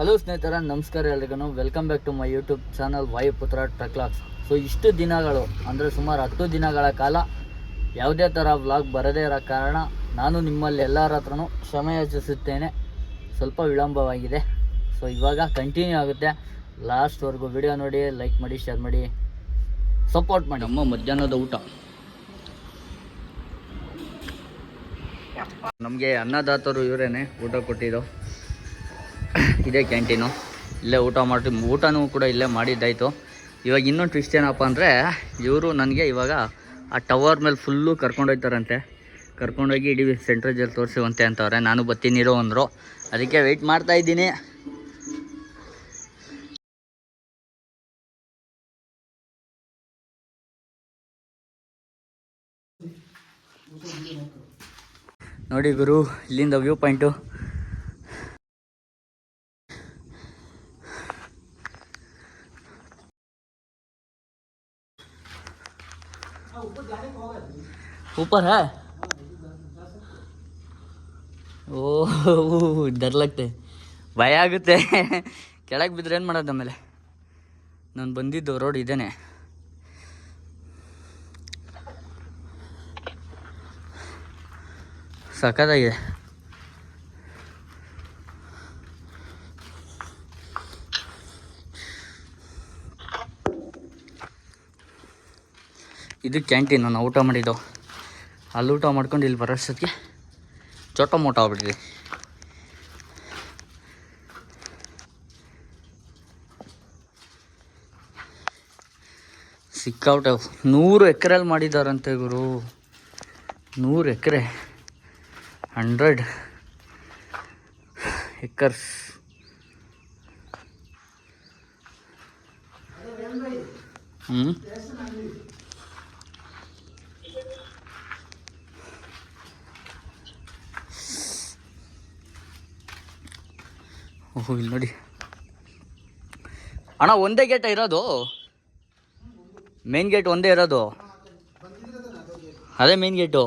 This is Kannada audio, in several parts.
ಹಲೋ ಸ್ನೇಹಿತರ ನಮಸ್ಕಾರ ಎಲ್ರಿಗೂ. Welcome back to my YouTube channel Vayuputra ಟ್ರಕ್ಲಾಕ್ಸ್ so ಇಷ್ಟು ದಿನಗಳು ಅಂದರೆ ಸುಮಾರು ಹತ್ತು ದಿನಗಳ ಕಾಲ ಯಾವುದೇ ಥರ ವ್ಲಾಗ್ ಬರದೇ ಇರೋ ಕಾರಣ ನಾನು ನಿಮ್ಮಲ್ಲಿ ಎಲ್ಲರ ಹತ್ರನೂ ಕ್ಷಮೆ ಯೋಚಿಸುತ್ತೇನೆ. ಸ್ವಲ್ಪ ವಿಳಂಬವಾಗಿದೆ. ಸೊ ಇವಾಗ ಕಂಟಿನ್ಯೂ ಆಗುತ್ತೆ. ಲಾಸ್ಟ್ವರೆಗೂ ವಿಡಿಯೋ ನೋಡಿ ಲೈಕ್ ಮಾಡಿ ಶೇರ್ ಮಾಡಿ ಸಪೋರ್ಟ್ ಮಾಡಿ. ನಮ್ಮ ಮಧ್ಯಾಹ್ನದ ಊಟ. ನಮಗೆ ಅನ್ನದಾತರು ಇವರೇನೆ ಊಟ ಕೊಟ್ಟಿದ್ದು. ಇದೇ ಕ್ಯಾಂಟೀನು. ಇಲ್ಲೇ ಊಟ ಮಾಡಿ ಊಟನೂ ಕೂಡ ಇಲ್ಲೇ ಮಾಡಿದ್ದಾಯಿತು. ಇವಾಗ ಇನ್ನೊಂದು ಟ್ವಿಸ್ಟ್ ಏನಪ್ಪ ಅಂದರೆ, ಇವರು ನನಗೆ ಇವಾಗ ಆ ಟವರ್ ಮೇಲೆ ಫುಲ್ಲು ಕರ್ಕೊಂಡೋಗ್ತಾರಂತೆ ಕರ್ಕೊಂಡೋಗಿ ಇಡೀ ಸೆಂಟ್ರಲ್ ಜೈಲ್ ತೋರಿಸುವಂತೆ ಅಂತವ್ರೆ. ನಾನು ಬರ್ತೀನಿರೋ ಅಂದರು. ಅದಕ್ಕೆ ವೆಯ್ಟ್ ಮಾಡ್ತಾ ಇದ್ದೀನಿ. ನೋಡಿ ಗುರು, ಇಲ್ಲಿಂದ ವ್ಯೂ ಪಾಯಿಂಟು ऊपर है ಓ ಡರ್ ಲಗ್ತೆ ಭಯ ಆಗುತ್ತೆ ಕೆಳಗೆ ಬಿದ್ದರೆ ಏನು ಮಾಡೋದು ಆಮೇಲೆ ನಾನು ಬಂದಿದ್ದು ರೋಡ್ ಇದೇನೆ ಸಖತ್ತಾಗಿದೆ ಇದು ಕ್ಯಾಂಟೀನ್ ನಾವು ಊಟ ಮಾಡಿದ್ದು ಅಲ್ಲಿ ಊಟ ಮಾಡ್ಕೊಂಡು ಇಲ್ಲಿ ಬರೋಷ್ಟೊತ್ತಿಗೆ ಚೊಟ್ಟ ಮೋಟ ಆಗ್ಬಿಟ್ಟಿದೆ. ಸಿಕ್ಕಾಬಿಟ್ಟೆ ನೂರು ಎಕರೆಯಲ್ಲಿ ಮಾಡಿದಾರಂತೆ ಗುರು. ನೂರು ಎಕರೆ. Hundred acres. ಹ್ಞೂ ಇಲ್ಲಿ ನೋಡಿ. ಅಣ್ಣ ಒಂದೇ ಗೇಟ ಇರೋದು? ಮೇನ್ ಗೇಟ್ ಒಂದೇ ಇರೋದು? ಅದೇ ಮೇನ್ ಗೇಟು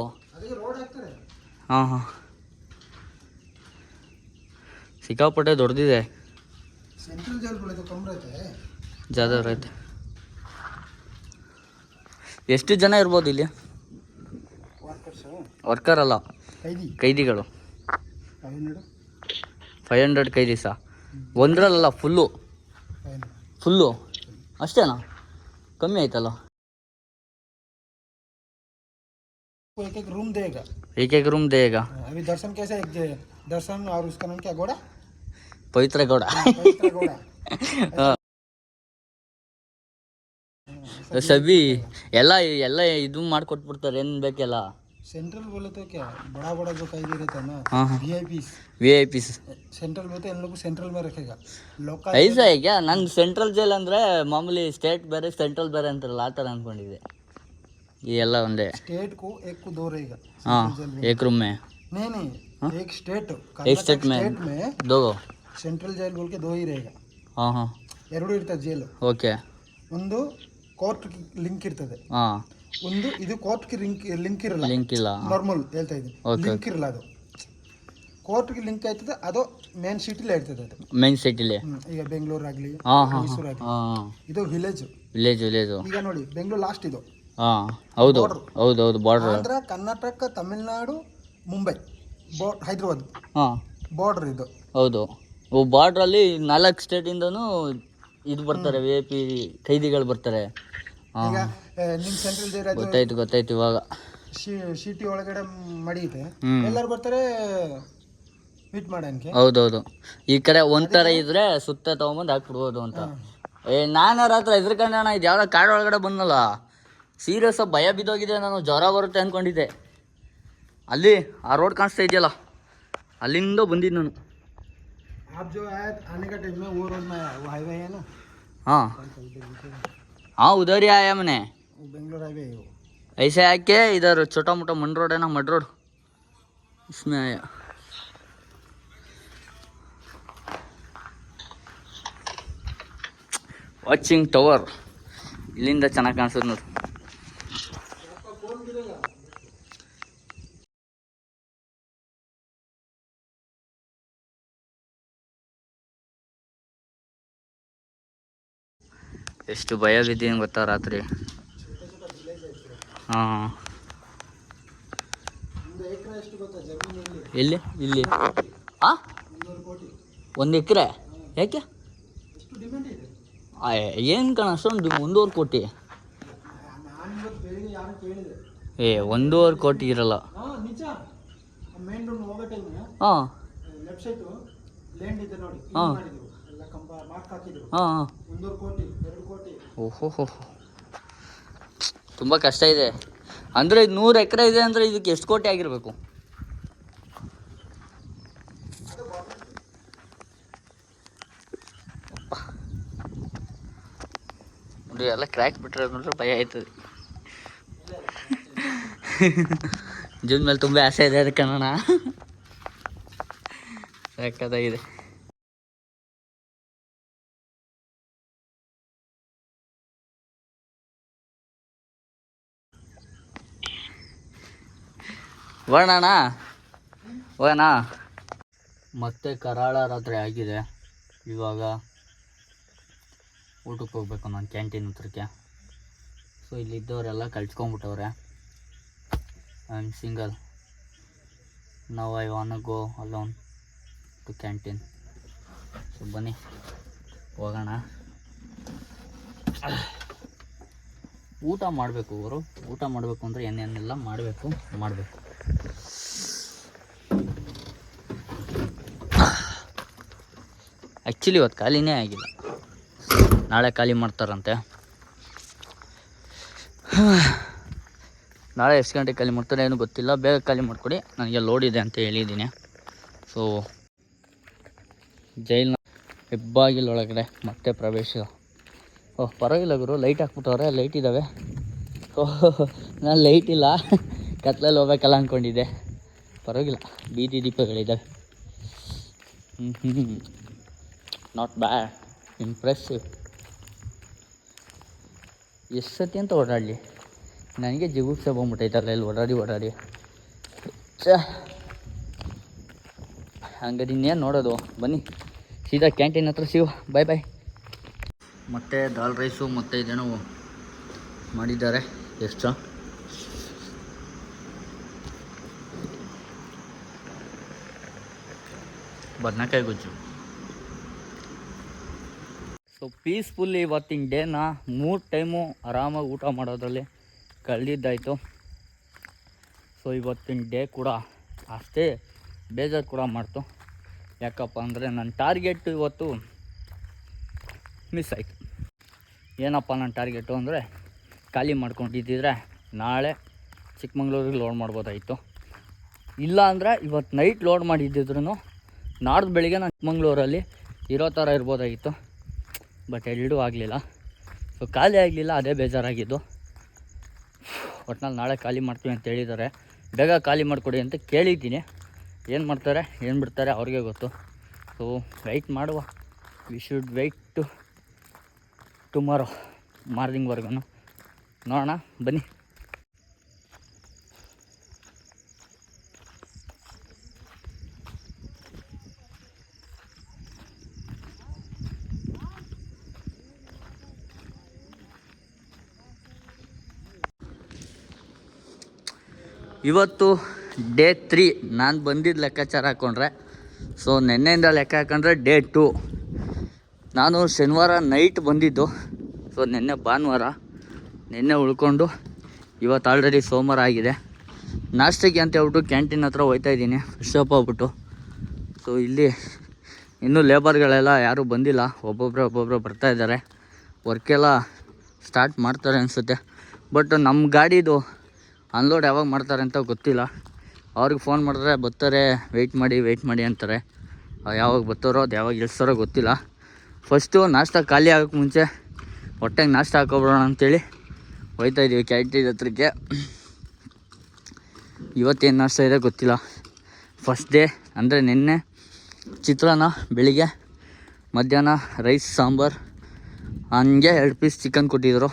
ಹಾಂ ಹಾಂ. ಸಿಕ್ಕಾಪಟ್ಟೆ ದೊಡ್ಡದಿದೆ ಜಾದವ್ ಐತೆ ಎಷ್ಟು ಜನ ಇರ್ಬೋದು ಇಲ್ಲಿ? ವರ್ಕರ್ ಅಲ್ಲ ಕೈದಿಗಳು. ಫೈವ್ ಹಂಡ್ರೆಡ್ ಕೈದಿ ಸಾ? ಒಂದರಲ್ಲ ಫುಲ್ಲು फाइव हंड्रेड ಫುಲ್ಲು ಅಷ್ಟೇನಾ ಕಮ್ಮಿ ಆಯ್ತಲ್ಲ वो एक एक रूम देगा एक एक रूम देगा अभी दर्शन कैसे एक जे- दर्शन और उसका नाम क्या घोड़ा ಪವಿತ್ರ ಗೌಡ पवित्र घोड़ा ಸಬಿ ಎಲ್ಲ ಎಲ್ಲ ಇದು ಮಾಡ್ಕೊಟ್ಬಿಡ್ತಾರೆ ಏನು ಬೇಕೆಲ್ಲ सेंट्रल बोले तो क्या बड़ा बड़ा जो कैदी रहता है ना हाँ हाँ V I P V I Ps central बोलते हैं इन लोग को सेंट्रल में रखेगा लोकल ಐಸ ಈಗ ನಾನು ಸೆಂಟ್ರಲ್ ಜೈಲ್ ಅಂದರೆ ಮಾಮೂಲಿ ಸ್ಟೇಟ್ ಬೇರೆ ಸೆಂಟ್ರಲ್ ಬೇರೆ ಅಂತಾರಲ್ಲ ಆ ಥರ ಅಂದ್ಕೊಂಡಿದ್ದೆ ಈ ಎಲ್ಲ ಒಂದೇ स्टेट को एक को दो रहेगा ಹಾಂ सेंट्रल जेल में ಏಕ್ ರೂಮ್ ಮೇ नहीं नहीं एक स्टेट एक स्टेट में स्टेट में ದೋ ಸೆಂಟ್ರಲ್ ಜೈಲ್ बोल के दो ही रहेगा ಹಾಂ ಹಾಂ ಎರಡು ಇರ್ತದೆ ಜೈಲು ಓಕೆ ಒಂದು ಕೋರ್ಟ್ ಲಿಂಕ್ ಇರ್ತದೆ ಹಾಂ ಒಂದು ಇದು ಕೋರ್ಟ್ಗೆ ಲಿಂಕ್ ಲಿಂಕ್ ಇರಲ್ಲ. ಲಿಂಕ್ ಇಲ್ಲ. ನಾರ್ಮಲ್ ಹೇಳ್ತಾ ಇದ್ದೀನಿ. Okay. ಲಿಂಕ್ ಇರಲ್ಲ ಅದು. ಕೋರ್ಟ್ಗೆ ಲಿಂಕ್ ಆಯ್ತದೆ ಅದು ಮೇನ್ ಸಿಟಿಲೇ ಇರ್ತದೆ ಅದು. ಮೇನ್ ಸಿಟಿಲಿ ಹ್ಮ್. ಈಗ ಬೆಂಗಳೂರು ಆಗಲಿ ಹಾ ಹಾ ಮೈಸೂರು ಆಗಲಿ. ಹಾಂ. ಇದು ವಿಲೇಜ್ ವಿಲೇಜ್ ವಿಲೇಜ್ ಈಗ ನೋಡಿ ಬೆಂಗಳೂರು ಲಾಸ್ಟ್ ಇದು. ಹಾ ಹೌದು. ಹೌದು ಹೌದು ಬಾರ್ಡರ್ ಆಂಧ್ರ ಕರ್ನಾಟಕ ತಮಿಳುನಾಡು ಮುಂಬೈ ಬೋ ಹೈದ್ರಾಬಾದ್. ಹಾಂ. ಬಾರ್ಡರ್ ಇದು. ಹೌದು. ಓ ಬಾರ್ಡ್ರಲ್ಲಿ ನಾಲ್ಕು ಸ್ಟೇಟಿಂದನೂ ಇದು ಬರ್ತಾರೆ ವಿ ಐ ಪಿ ಖೈದಿಗಳು ಬರ್ತಾರೆ. ಈಗ ಆ, ನಿಮ್ ಸೆಂಟ್ರಲ್ ಜೈಲ್ ಅದು ಗೊತ್ತಾಯ್ತು ಗೊತ್ತಾಯ್ತು ಇವಾಗ ಸಿಟಿ ಒಳಗಡೆ ಮಡಿಯುತ್ತೆ ಹ್ಮ್. ಎಲ್ಲರೂ ಬರ್ತಾರೆ ಮೀಟ್ ಮಾಡಕ್ಕೆ ಹೌದೌದು ಈ ಕಡೆ ಒಂಥರ ಇದ್ರೆ ಸುತ್ತ ತಗೊಂಬಂದು ಹಾಕ್ಬಿಡ್ಬೋದು ಅಂತ ಏ ನಾನು ರಾತ್ರಿ ಹೆದರ್ಕೊಂಡೆ ಅಣ್ಣ ಇದು ಯಾವ್ದೋ ಕಾಡು ಒಳಗಡೆ ಬಂದಲ್ಲ ಸೀರಿಯಸ್ ಭಯ ಬಿದ್ದೋಗಿದೆ ನಾನು ಜ್ವರ ಬರುತ್ತೆ ಅಂದ್ಕೊಂಡಿದ್ದೆ ಅಲ್ಲಿ ಆ ರೋಡ್ ಕಾಣಿಸ್ತಾ ಇದೆಯಲ್ಲ ಅಲ್ಲಿಂದ ಬಂದಿದ್ದು ನಾನು आप जो आए आने का टाइम में वो रोड में आया वो हाईवे है ना हाँ हाँ उधर ही आया मैंने वो बेंगलोर हाईवे है वो ऐसे आके इधर छोटा मोटा मन रोड है ना मड रोड इसमें आया ವಾಚಿಂಗ್ ಟವರ್ ಇಲ್ಲಿಂದ ಚೆನ್ನಾಗಿ ಕಾಣಿಸೋದು ನೋಡಿ ಎಷ್ಟು ಭಯ ಬಿದ್ದೀನಿ ಗೊತ್ತಾ ರಾತ್ರಿ? ಹಾಂ. ಎಲ್ಲಿ? ಇಲ್ಲಿ. ಆ? ಒಂದು ಎಕರೆ? ಯಾಕೆ? ಏನು ಕಣ ಅಷ್ಟೊಂದು ಒಂದೂವರೆ ಕೋಟಿ. ಏ ಒಂದೂವರೆ ಕೋಟಿ ಇರಲ್ಲ. ಹಾಂ. ಹಾಂ. ಹಾಂ ಹಾಂ ಹಾಂ ಒಂದೂವರೆ ಕೋಟಿ ಎರಡು ಕೋಟಿ ಓಹೋ ತುಂಬ ಕಷ್ಟ ಇದೆ. ಅಂದರೆ ಇದು ನೂರು ಎಕರೆ ಇದೆ ಅಂದರೆ ಇದಕ್ಕೆ ಎಷ್ಟು ಕೋಟಿ ಆಗಿರಬೇಕು? ಎಲ್ಲ ಕ್ರ್ಯಾಕ್ ಬಿಟ್ಟರೆ ನೋಡ್ರೆ ಭಯ ಆಯ್ತದೆ. ಜೂನ್ ಮೇಲೆ ತುಂಬ ಆಸೆ ಇದೆ ಅದಕ್ಕೆ ಕಣಣ ಸಕ್ಕತ್ತಾಗಿದೆ ಹೋಗೋಣ ಹೋಗೋಣ ಮತ್ತೆ ಕರಾಳ ರಾತ್ರಿ ಆಗಿದೆ. ಇವಾಗ ಊಟಕ್ಕೆ ಹೋಗ್ಬೇಕು ನಾನು ಕ್ಯಾಂಟೀನ್ ಹತ್ರಕ್ಕೆ. ಸೊ ಇಲ್ಲಿದ್ದವರೆಲ್ಲ ಕಳ್ಸ್ಕೊಂಬಿಟ್ಟವ್ರೆ ಐ ಆಮ್ ಸಿಂಗಲ್ ನಾವು I want go alone to canteen so ಬನ್ನಿ. ಹೋಗೋಣ. ಊಟ ಮಾಡಬೇಕು ಅವರು. ಊಟ ಮಾಡಬೇಕು ಅಂದರೆ ಏನೇನೆಲ್ಲ ಮಾಡಬೇಕು ಮಾಡಬೇಕು. ಆ್ಯಕ್ಚುಲಿ ಇವತ್ತು ಖಾಲಿನೇ ಆಗಿಲ್ಲ. ನಾಳೆ ಖಾಲಿ ಮಾಡ್ತಾರಂತೆ. ನಾಳೆ ಎಷ್ಟು ಗಂಟೆಗೆ ಖಾಲಿ ಮಾಡ್ತಾರೆ ಏನು ಗೊತ್ತಿಲ್ಲ. ಬೇಗ ಖಾಲಿ ಮಾಡಿಕೊಡಿ. ನನಗೆ ಲೋಡ್ ಇದೆ ಅಂತ ಹೇಳಿದ್ದೀನಿ. ಸೊ ಜೈಲ್ನ ಹೆಬ್ಬಾಗಿಲೊಳಗಡೆ ಮತ್ತೆ ಪ್ರವೇಶ. ಓಹ್ ಪರವಾಗಿಲ್ಲ ಗುರು. ಲೈಟ್ ಹಾಕ್ಬಿಟ್ಟವ್ರೆ. ಲೈಟ್ ಇದ್ದಾವೆ ಓಹ್ ನಾನು ಲೈಟ್ ಇಲ್ಲ. ಕತ್ಲಲ್ಲಿ ಹೋಗ್ಬೇಕಲ್ಲ ಅಂದ್ಕೊಂಡಿದ್ದೆ ಪರವಾಗಿಲ್ಲ, ಬೀದಿ ದೀಪಗಳಿದ್ದಾವೆ ಹ್ಞೂ ಹ್ಞೂ ನಾಟ್ ಬ್ಯಾಡ್ ಇಂಪ್ರೆಸ್ಸಿವ್ ಎಷ್ಟು ಸತಿ ಅಂತ ಓಡಾಡಲಿ? ನನಗೆ ಜಿಗುಪ್ಸೆ ಬಂದ್ಬಿಟ್ಟೈತಲ್ಲ ಇಲ್ಲಿ ಓಡಾಡಿ ಓಡಾಡಿ. ಹೆಚ್ಚ ಹಂಗಾರೆ ಇನ್ನೇನು ನೋಡೋದು? ಬನ್ನಿ, ಸೀದಾ ಕ್ಯಾಂಟೀನ್ ಹತ್ರ ಸಿಗು. ಬಾಯ್ ಬಾಯ್ ಮತ್ತು ದಾಲ್ ರೈಸು ಮತ್ತು ಇದೇನೋ ಮಾಡಿದ್ದಾರೆ. ಎಷ್ಟು ಬದನೆಕಾಯಿ ಗೊಜ್ಜು. ಸೊ ಪೀಸ್ಫುಲ್ಲಿ ಇವತ್ತಿನ ಡೇನ ಮೂರು ಟೈಮು ಆರಾಮಾಗಿ ಊಟ ಮಾಡೋದ್ರಲ್ಲಿ ಕಳೆದಿದ್ದಾಯಿತು. ಸೊ ಇವತ್ತಿನ ಡೇ ಕೂಡ ಅಷ್ಟೇ ಬೇಜಾರು ಕೂಡ ಮಾಡ್ತು. ಯಾಕಪ್ಪ ಅಂದರೆ ನನ್ನ ಟಾರ್ಗೆಟ್ ಇವತ್ತು ಮಿಸ್ ಆಯಿತು. ಏನಪ್ಪ ನನ್ನ ಟಾರ್ಗೆಟು ಅಂದರೆ ಖಾಲಿ ಮಾಡ್ಕೊಂಡಿದ್ದಿದ್ರೆ ನಾಳೆ ಚಿಕ್ಕಮಂಗ್ಳೂರಿಗೆ ಲೋಡ್ ಮಾಡ್ಬೋದಾಯಿತು. ಇಲ್ಲ ಅಂದರೆ ಇವತ್ತು ನೈಟ್ ಲೋಡ್ ಮಾಡಿದ್ದಿದ್ರು ನಾಡ್ದು ಬೆಳಿಗ್ಗೆ ನಾನು ಚಿಕ್ಕಮಂಗ್ಳೂರಲ್ಲಿ ಇರೋ ಥರ ಇರ್ಬೋದಾಗಿತ್ತು. ಬಟ್ ಎಲ್ಲಿಡೂ ಆಗಲಿಲ್ಲ. ಸೊ ಖಾಲಿ ಆಗಲಿಲ್ಲ, ಅದೇ ಬೇಜಾರಾಗಿದ್ದು. ಒಟ್ನಲ್ಲಿ ನಾಳೆ ಖಾಲಿ ಮಾಡ್ತೀವಿ ಅಂತ ಹೇಳಿದ್ದಾರೆ. ಬೇಗ ಖಾಲಿ ಮಾಡಿಕೊಡಿ ಅಂತ ಕೇಳಿದ್ದೀನಿ. ಏನು ಮಾಡ್ತಾರೆ, ಏನು ಬಿಡ್ತಾರೆ ಅವ್ರಿಗೆ ಗೊತ್ತು. ಸೊ ವೆಯ್ಟ್ ಮಾಡುವ. We should wait to tomorrow ಮಾರ್ನಿಂಗ್ವರೆಗೂ ನೋಡೋಣ, ಬನ್ನಿ. ಇವತ್ತು ಡೇ ತ್ರೀ ನಾನು ಬಂದಿದ್ದ ಲೆಕ್ಕಾಚಾರ ಹಾಕ್ಕೊಂಡ್ರೆ ಸೊ ನಿನ್ನೆಯಿಂದ ಲೆಕ್ಕ ಹಾಕೊಂಡ್ರೆ ಡೇ ಟು ನಾನು ಶನಿವಾರ ನೈಟ್ ಬಂದಿದ್ದು. ಸೊ ನಿನ್ನೆ ಭಾನುವಾರ ನಿನ್ನೆ ಉಳ್ಕೊಂಡು ಇವತ್ತು ಆಲ್ರೆಡಿ ಸೋಮವಾರ ಆಗಿದೆ. ನಾಷ್ಟಕ್ಕೆ ಅಂತ ಹೇಳ್ಬಿಟ್ಟು ಕ್ಯಾಂಟೀನ್ ಹತ್ರ ಹೋಯ್ತಾ ಇದ್ದೀನಿ ಫ್ರೆಶ್ ಅಪ್ ಆಗ್ಬಿಟ್ಟು. ಸೊ ಇಲ್ಲಿ ಇನ್ನೂ ಲೇಬರ್ಗಳೆಲ್ಲ ಯಾರೂ ಬಂದಿಲ್ಲ. ಒಬ್ಬೊಬ್ಬರೇ ಒಬ್ಬೊಬ್ಬರು ಬರ್ತಾ ಇದ್ದಾರೆ. ವರ್ಕೆಲ್ಲ ಸ್ಟಾರ್ಟ್ ಮಾಡ್ತಾರೆ ಅನಿಸುತ್ತೆ. ಬಟ್ ನಮ್ಮ ಗಾಡಿದು ಅನ್ಲೋಡ್ ಯಾವಾಗ ಮಾಡ್ತಾರೆ ಅಂತ ಗೊತ್ತಿಲ್ಲ. ಅವ್ರಿಗೆ ಫೋನ್ ಮಾಡಿದ್ರೆ ಬರ್ತಾರೆ ವೆಯ್ಟ್ ಮಾಡಿ ವೆಯ್ಟ್ ಮಾಡಿ ಅಂತಾರೆ. ಯಾವಾಗ ಬರ್ತಾರೋ, ಅದು ಯಾವಾಗ ಇಳಿಸ್ತಾರೋ ಗೊತ್ತಿಲ್ಲ. ಫಸ್ಟು ನಾಷ್ಟ ಖಾಲಿ ಆಗೋಕ್ಕೆ ಮುಂಚೆ ಹೊಟ್ಟೆಗೆ ನಾಷ್ಟ ಹಾಕೋಬಿಡೋಣ ಅಂಥೇಳಿ ಹೋಯ್ತಾ ಇದ್ದೀವಿ ಕ್ಯಾಂಟೀನ್ ಹತ್ರಕ್ಕೆ. ಇವತ್ತೇನು ನಾಷ್ಟ ಇದೆ ಗೊತ್ತಿಲ್ಲ. ಫಸ್ಟ್ ಡೇ ಅಂದರೆ ನಿನ್ನೆ ಚಿತ್ರಾನ್ನ, ಬೆಳಿಗ್ಗೆ ಮಧ್ಯಾಹ್ನ ರೈಸ್ ಸಾಂಬಾರು, ಹಂಗೆ ಎರಡು ಪೀಸ್ ಚಿಕನ್ ಕೊಟ್ಟಿದ್ದರು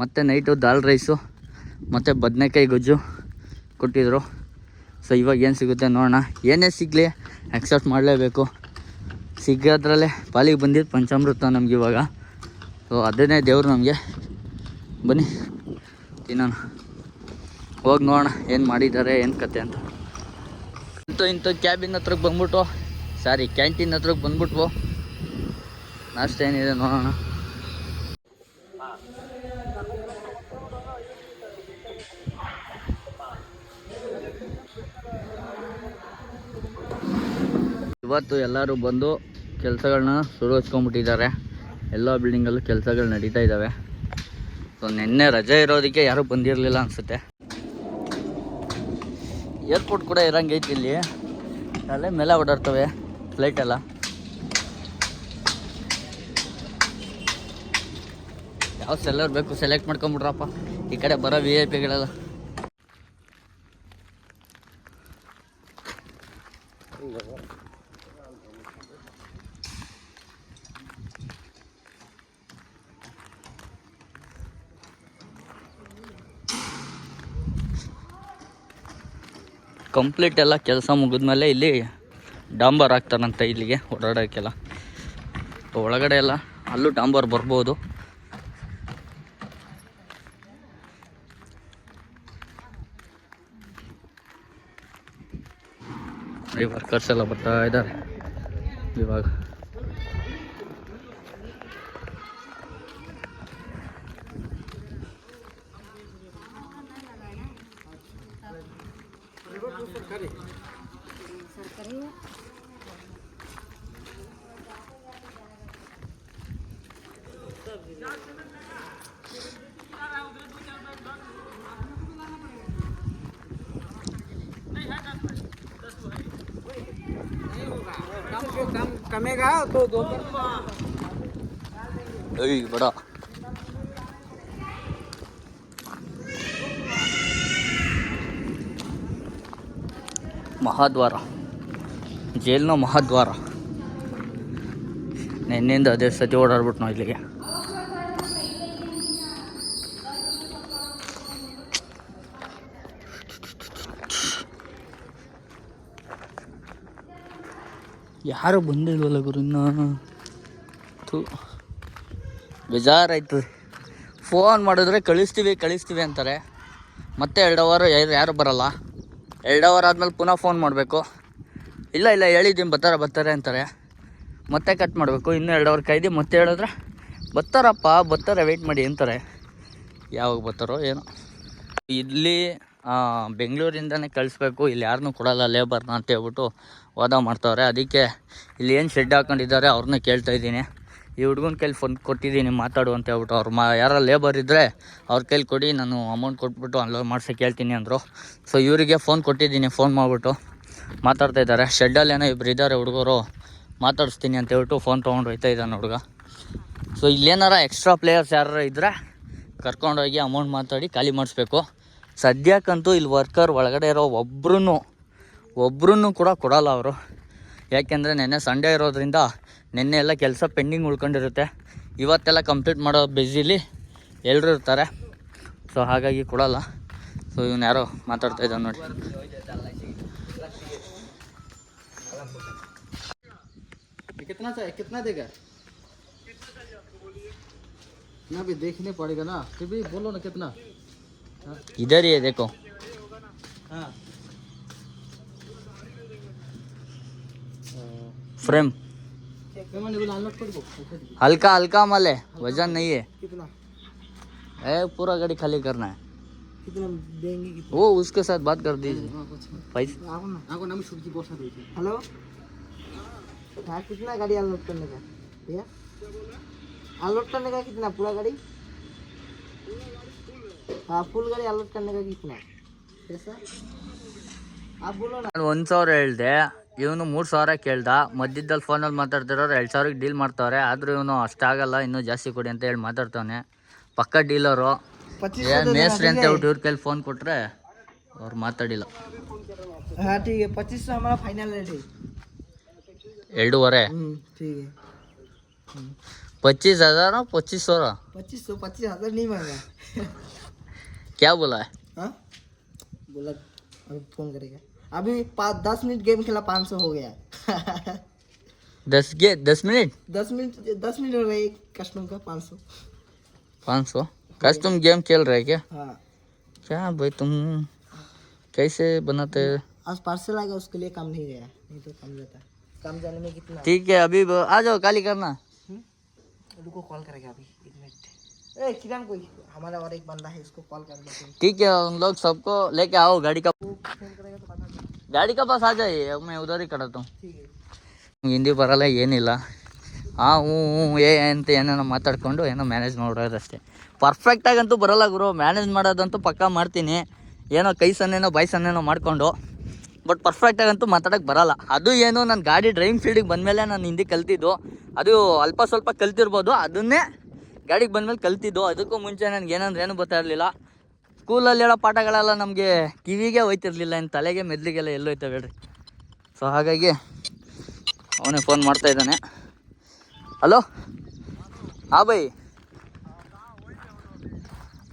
ಮತ್ತು ನೈಟು ದಾಲ್ ರೈಸು ಮತ್ತು ಬದನೆಕಾಯಿ ಗೊಜ್ಜು ಕೊಟ್ಟಿದ್ದರು ಸೊ ಇವಾಗ ಏನು ಸಿಗುತ್ತೆ ನೋಡೋಣ. ಏನೇ ಸಿಗಲಿ ಎಕ್ಸೆಪ್ಟ್ ಮಾಡಲೇಬೇಕು. ಸಿಗೋದ್ರಲ್ಲೇ ಪಾಲಿಗೆ ಬಂದಿದ್ದು ಪಂಚಾಮೃತ ನಮ್ಗೆ ಇವಾಗ. ಸೊ ಅದನ್ನೇ ದೇವರು ನಮಗೆ. ಬನ್ನಿ, ತಿನ್ನೋಣ. ಹೋಗಿ ನೋಡೋಣ ಏನು ಮಾಡಿದ್ದಾರೆ, ಏನು ಕತೆ ಅಂತ. ಇಂಥ ಇಂಥ ಕ್ಯಾಬಿನ ಹತ್ರಕ್ಕೆ ಬಂದ್ಬಿಟ್ಟು ಸಾರಿ ಕ್ಯಾಂಟೀನ್ ಹತ್ರಕ್ಕೆ ಬಂದ್ಬಿಟ್ವು. ನಾಷ್ಟ ಏನಿದೆ ನೋಡೋಣ. ಇವತ್ತು ಎಲ್ಲರೂ ಬಂದು ಕೆಲಸಗಳನ್ನ ಶುರು ಹಚ್ಕೊಂಡ್ಬಿಟ್ಟಿದ್ದಾರೆ. ಎಲ್ಲ ಬಿಲ್ಡಿಂಗಲ್ಲೂ ಕೆಲಸಗಳು ನಡೀತಾ ಇದ್ದಾವೆ ಸೊ ನಿನ್ನೆ ರಜೆ ಇರೋದಕ್ಕೆ ಯಾರೂ ಬಂದಿರಲಿಲ್ಲ ಅನಿಸುತ್ತೆ. ಏರ್ಪೋರ್ಟ್ ಕೂಡ ಇರಂಗೈತಿ ಇಲ್ಲಿ. ಅಲ್ಲೇ ಮೇಲೆ ಓಡಾಡ್ತವೆ ಫ್ಲೈಟ್ ಎಲ್ಲ. ಯಾವ ಸೆಲ್ಲರ್ ಬೇಕು? ಸೆಲೆಕ್ಟ್ ಮಾಡ್ಕೊಂಬಿಡ್ರಪ್ಪ ಈ ಕಡೆ ಬರೋ ವಿ ಐ ಪಿಗಳೆಲ್ಲ ಕಂಪ್ಲೀಟ್ ಎಲ್ಲ ಕೆಲಸ ಮುಗಿದ್ಮೇಲೆ ಇಲ್ಲಿ ಡಾಂಬರ್ ಹಾಕ್ತಾರಂತೆ ಇಲ್ಲಿಗೆ ಓಡಾಡೋಕ್ಕೆಲ್ಲ. ಒಳಗಡೆ ಎಲ್ಲ ಅಲ್ಲೂ ಡಾಂಬರ್ ಬರ್ಬೋದು. ಈ ವರ್ಕರ್ಸ್ ಎಲ್ಲ ಬರ್ತಾ ಇದ್ದಾರೆ. ಇವಾಗ कमेगा तो दो बड़ा મહાદ્વાર. જેલનો મહાદ્વાર. ને એની અંદર દેશ સજોડ અડબટનો એટલે કે. ಯಾರು ಬಂದಿಲ್ವಲ್ಲ ಗುರು ಇನ್ನು? ಥೂ. ಬೇಜಾರಾಯ್ತು ಫೋನ್ ಮಾಡಿದ್ರೆ ಕಳಿಸ್ತೀವಿ ಕಳಿಸ್ತೀವಿ ಅಂತಾರೆ. ಮತ್ತೆ ಎರಡು ಅವರ್ ಯಾರು ಬರಲ್ಲ. ಎರಡು ಅವರ್ ಆದಮೇಲೆ ಪುನಃ ಫೋನ್ ಮಾಡಬೇಕು. ಇಲ್ಲ ಇಲ್ಲ, ಹೇಳಿದ್ದೀನಿ, ಬರ್ತಾರೆ ಬರ್ತಾರೆ ಅಂತಾರೆ. ಮತ್ತೆ ಕಟ್ ಮಾಡಬೇಕು. ಇನ್ನೂ ಎರಡು ಅವರ್ ಕಾಯ್ದು ಮತ್ತೆ ಹೇಳಿದ್ರೆ, ಬರ್ತಾರಪ್ಪ, ಬರ್ತಾರೆ ವೆಯ್ಟ್ ಮಾಡಿ ಅಂತಾರೆ. ಯಾವಾಗ ಬರ್ತಾರೋ ಏನೋ. ಇಲ್ಲಿ ಬೆಂಗಳೂರಿಂದನೇ ಕಳಿಸ್ಬೇಕು. ಇಲ್ಲಿ ಯಾರನ್ನೂ ಕೊಡಲ್ಲ ಲೇಬರ್ನ ಅಂತ ಹೇಳ್ಬಿಟ್ಟು ವಾದ ಮಾಡ್ತಾವ್ರೆ. ಅದಕ್ಕೆ ಇಲ್ಲಿ ಏನು ಶೆಡ್ ಹಾಕೊಂಡಿದ್ದಾರೆ ಅವ್ರನ್ನ ಕೇಳ್ತಾ ಇದ್ದೀನಿ. ಈ ಹುಡುಗನ ಕೈಲಿ ಫೋನ್ ಕೊಟ್ಟಿದ್ದೀನಿ, ಮಾತಾಡು ಅಂತ ಹೇಳ್ಬಿಟ್ಟು. ಅವ್ರು ಮಾ ಯಾರ ಲೇಬರ್ ಇದ್ದರೆ ಅವ್ರ ಕೈಲಿ ಕೊಡಿ, ನಾನು ಅಮೌಂಟ್ ಕೊಟ್ಬಿಟ್ಟು ಅನ್ಲೋಡ್ ಮಾಡಿಸಿ ಕೇಳ್ತೀನಿ ಅಂದರು. ಸೊ ಇವರಿಗೆ ಫೋನ್ ಕೊಟ್ಟಿದ್ದೀನಿ ಫೋನ್ ಮಾಡಿಬಿಟ್ಟು. ಮಾತಾಡ್ತಾ ಇದ್ದಾರೆ. ಶೆಡ್ಡಲ್ಲಿ ಏನೋ ಇಬ್ಬರು ಇದ್ದಾರೆ ಹುಡುಗರು. ಮಾತಾಡಿಸ್ತೀನಿ ಅಂತ ಹೇಳ್ಬಿಟ್ಟು ಫೋನ್ ತೊಗೊಂಡು ಹೋಯ್ತಾ ಇದ್ದಾನೆ ಹುಡುಗ. ಸೊ ಇಲ್ಲೇನಾರ ಎಕ್ಸ್ಟ್ರಾ ಪ್ಲೇಯರ್ಸ್ ಯಾರು ಇದ್ದರೆ ಕರ್ಕೊಂಡೋಗಿ ಅಮೌಂಟ್ ಮಾತಾಡಿ ಖಾಲಿ ಮಾಡಿಸ್ಬೇಕು. ಸದ್ಯಕ್ಕಂತೂ ಇಲ್ಲಿ ವರ್ಕರ್ ಒಳಗಡೆ ಇರೋ ಒಬ್ರು ಒಬ್ರು ಕೂಡ ಕೊಡಲ್ಲ ಅವರು ಯಾಕೆಂದರೆ ನೆನ್ನೆ ಸಂಡೇ ಇರೋದ್ರಿಂದ ನಿನ್ನೆ ಎಲ್ಲ ಕೆಲಸ ಪೆಂಡಿಂಗ್ ಉಳ್ಕೊಂಡಿರುತ್ತೆ ಇವತ್ತೆಲ್ಲ ಕಂಪ್ಲೀಟ್ ಮಾಡೋ ಬ್ಯುಸಿಲಿ ಎಲ್ಲರೂ ಇರ್ತಾರೆ ಸೊ ಹಾಗಾಗಿ ಕೊಡಲ್ಲ ಸೊ ಇವನು ಯಾರೋ ಮಾತಾಡ್ತಾ ಇದ್ದಾನೆ ನೋಡಿ कितना चाहिए कितना देगा ना भी देखने पड़ेगा ना फिर भी बोलो ना कितना इधर ही है देखो हाँ फ्रेम पेमेंट बोला अनलॉक कर दो हल्का हल्का माल है वजन नहीं है कितना ए, पूरा गाड़ी खाली करना है कितना देंगे कितना वो उसके साथ बात कर दीजिए हाँ कुछ नहीं पैसा आगो ना आगो ना मैं सूट की बोसा दीजिए हेलो हाँ कितना गाड़ी अनलोड करने का भैया अनलोड करने का कितना पूरा गाड़ी हाँ फुल गाड़ी अनलोड करने का कितना पैसा आप बोलो ना ನಾನು ಒಂದು ಸಾವಿರ ಹೇಳ್ದೆ ಇವನು ಮೂರು ಸಾವಿರ ಕೇಳ್ದ ಮಧ್ಯದಲ್ಲಿ ಫೋನಲ್ಲಿ ಮಾತಾಡ್ತಿರೋರು ಎರಡು ಸಾವಿರಕ್ಕೆ ಡೀಲ್ ಮಾಡ್ತಾವ್ರೆ ಆದರೂ ಇವನು ಅಷ್ಟಾಗಲ್ಲ ಇನ್ನೂ ಜಾಸ್ತಿ ಕೊಡಿ ಅಂತ ಹೇಳಿ ಮಾತಾಡ್ತಾನೆ ಪಕ್ಕ ಡೀಲರು पच्चीस ಏ ಮೇಸ್ತ್ರಿ ಅಂತ ಹೇಳ್ಬಿಟ್ಟು ಇವ್ರ ಕೈಲಿ ಫೋನ್ ಕೊಟ್ಟರೆ ಅವ್ರು ಮಾತಾಡಿಲ್ಲ हाँ ठीक है पच्चीस सौ हमारा फाइनल रेट है ಎರಡೂವರೆ ठीक है पच्चीस हज़ार पच्चीस सौ पच्चीस सौ पच्चीस हजार नहीं मांगा क्या बोला है हाँ बोला अभी फोन करेगा अभी पाँच दस मिनट गेम खेला पाँच सौ हो गया। दस गे दस मिनट? दस मिनट दस मिनट हो रहे एक कस्टमर का पाँच सौ। पाँच सौ? कस्टम गेम खेल रहे क्या? हाँ। क्या भाई तुम कैसे बनाते आज पार्सल आएगा उसके लिए काम नहीं गया। नहीं तो काम जाता। काम जाने में कितना? ठीक है अभी आ जाओ खाली करना। रुको कॉल करेगा अभी। ए किरण कोई हमारा और एक बंदा है इसको कॉल कर देते हैं ठीक है उन लोग सबको लेके आओ गाड़ी का वो फोन करेगा तो बता दो गाड़ी का पास आ जाइए अब मैं उधर ही कराता हूँ ठीक है ಹಿಂದಿ ಬರಲ್ಲ ಏನಿಲ್ಲ ಹಾಂ ಹ್ಞೂ ಹ್ಞೂ ಏ ಅಂತ ಏನೇನೋ ಮಾತಾಡ್ಕೊಂಡು ಏನೋ ಮ್ಯಾನೇಜ್ ಮಾಡೋದಷ್ಟೇ ಪರ್ಫೆಕ್ಟಾಗಂತೂ ಬರಲ್ಲ ಗುರು ಮ್ಯಾನೇಜ್ ಮಾಡೋದಂತೂ ಪಕ್ಕಾ ಮಾಡ್ತೀನಿ ಏನೋ ಕೈ ಸನ್ನೇನೋ ಬಾಯಿ ಸನ್ನೇನೋ ಮಾಡಿಕೊಂಡು ಬಟ್ ಪರ್ಫೆಕ್ಟಾಗಂತೂ ಮಾತಾಡೋಕ್ಕೆ ಬರಲ್ಲ ಅದು ಏನು ನಾನು ಗಾಡಿ ಡ್ರೈವಿಂಗ್ ಫೀಲ್ಡಿಗೆ ಬಂದಮೇಲೆ ನಾನು ಹಿಂದಿ ಕಲ್ತಿದ್ದು ಅದು ಅಲ್ಪ ಸ್ವಲ್ಪ ಕಲ್ತಿರ್ಬೋದು ಅದನ್ನೇ ಗಾಡಿಗೆ ಬಂದಮೇಲೆ ಕಲ್ತಿದ್ದು. ಅದಕ್ಕೂ ಮುಂಚೆ ನನಗೆ ಏನಂದ್ರೆ ಏನು ಗೊತ್ತಾಗಲಿಲ್ಲ. ಸ್ಕೂಲಲ್ಲಿ ಹೇಳೋ ಪಾಠಗಳೆಲ್ಲ ನಮಗೆ ಕಿವಿಗೆ ಹೋಯ್ತಿರ್ಲಿಲ್ಲ. ಇನ್ನು ತಲೆಗೆ ಮೆದ್ಲಿಗೆಲ್ಲ ಎಲ್ಲೋಯ್ತವೆ ಹೇಳ್ರಿ. ಸೊ ಹಾಗಾಗಿ ಅವನೇ ಫೋನ್ ಮಾಡ್ತಾ ಇದ್ದಾನೆ. ಹಲೋ ಹಾ ಬೈ.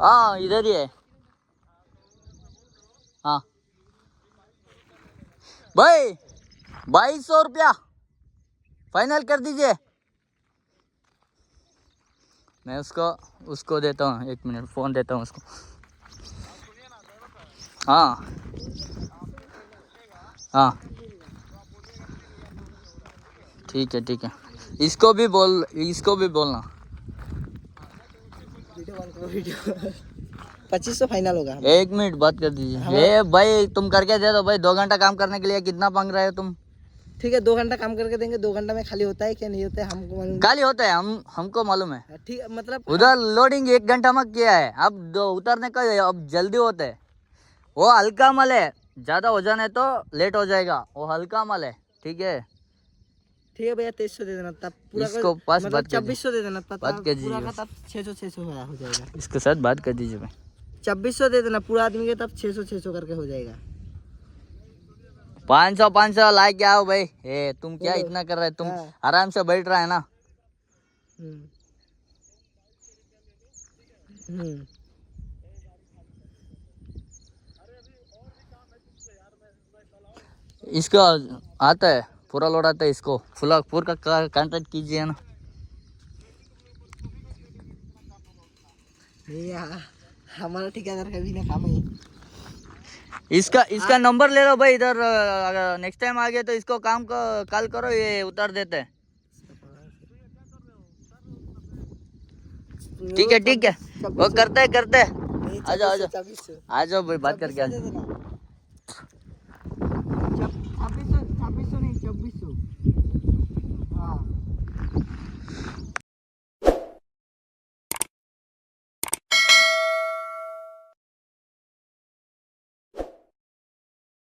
ಹಾಂ ಇದೆ ರೀ ಹಾಂ. ಬೈ. ಬಾಯಿಸ್ ಸೌ ರೂಪಾಯಿ. ಫೈನಲ್ ಕರ್ मैं उसको उसको देता हूँ एक मिनट फ़ोन देता हूँ उसको। हाँ। हाँ। ठीक है ठीक है। इसको भी बोल इसको भी बोलना। पच्चीस सौ फाइनल होगा। एक मिनट बात कर दीजिए। ए भाई तुम करके दे दो भाई दो घंटा काम करने के लिए कितना मांग रहे हो तुम? ठीक है दो घंटा काम करके देंगे दो घंटा में खाली होता है क्या नहीं होता है हमको मालूम खाली होता है हम हमको मालूम है। ठीक है मतलब उधर लोडिंग एक घंटा में किया है। अब दो उतरने का अब जल्दी होता है। वो हल्का मल है ज़्यादा वज़न है तो लेट हो जाएगा। वो हल्का मल है ठीक है? ठीक है भैया तेईस सौ दे देना तब पूरा इसको पास मतलब छब्बीस सौ दे देना तब बात कर दीजिए। तब छः सौ छः सौ हो जाएगा। इसके साथ बात कर दीजिए भाई। छब्बीस सौ दे देना पूरा आदमी के तब छः सौ छः सौ करके हो जाएगा। पाँच सौ पाँच सौ ला के आओ भाई। ए तुम क्या इतना कर रहे तुम हाँ। आराम से बैठ रहा है ना? हम्म। हम्म। इसका आता है पूरा लोड आता है इसको। फुला पूरा का कांटेक्ट कीजिए ना। हमारा ठेकेदार का भी ना काम है इसका इसका नंबर ले लो भाई इधर नेक्स्ट टाइम आ गया तो इसको काम को कॉल करो ये उतार देते हैं। ठीक है ठीक है। वो करते है करते है। आ जाओ, आ जाओ। आ जाओ भाई बात करके आ जाओ।